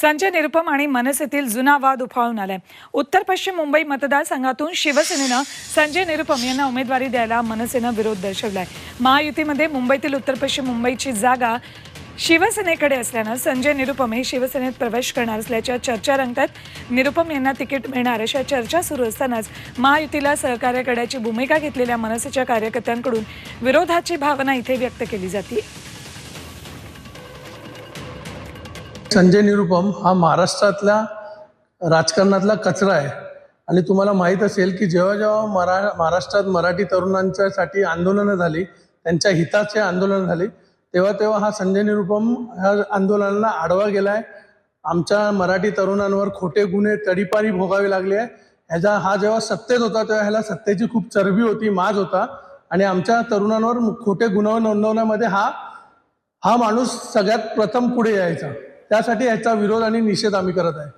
संजय निरुपम आणि मनसेतील जुना वाद उफाळून आलाय. उत्तर पश्चिम मुंबई मतदारसंघातून शिवसेनेनं संजय निरुपम यांना उमेदवारी द्यायला मनसेनं विरोध दर्शवलाय. महायुतीमध्ये मुंबईतील उत्तर पश्चिम मुंबईची जागा शिवसेनेकडे असल्यानं संजय निरुपम हे शिवसेनेत प्रवेश करणार असल्याच्या चर्चा रंगतात. निरुपम यांना तिकीट मिळणार अशा चर्चा सुरू असतानाच महायुतीला सहकार्य करण्याची भूमिका घेतलेल्या मनसेच्या कार्यकर्त्यांकडून विरोधाची भावना इथे व्यक्त केली जाते. संजय निरुपम हा महाराष्ट्रातल्या राजकारणातला कचरा आहे. आणि तुम्हाला माहीत असेल की जेव्हा जेव्हा मरा महाराष्ट्रात मराठी तरुणांच्यासाठी आंदोलनं झाली त्यांच्या हिताचे आंदोलन झाली तेव्हा तेव्हा हा संजय निरुपम ह्या आंदोलनाला आडवा गेलाय. आमच्या मराठी तरुणांवर खोटे गुन्हे तडीपारी भोगावे लागले आहे. ह्याचा हा जेव्हा सत्तेत होता तेव्हा ह्याला सत्तेची खूप चरबी होती माज होता. आणि आमच्या तरुणांवर खोटे गुन्हे नोंदवण्यामध्ये हा हा माणूस सगळ्यात प्रथम पुढे यायचा. त्यासाठी याचा विरोध आणि निषेध आम्ही करत आहे.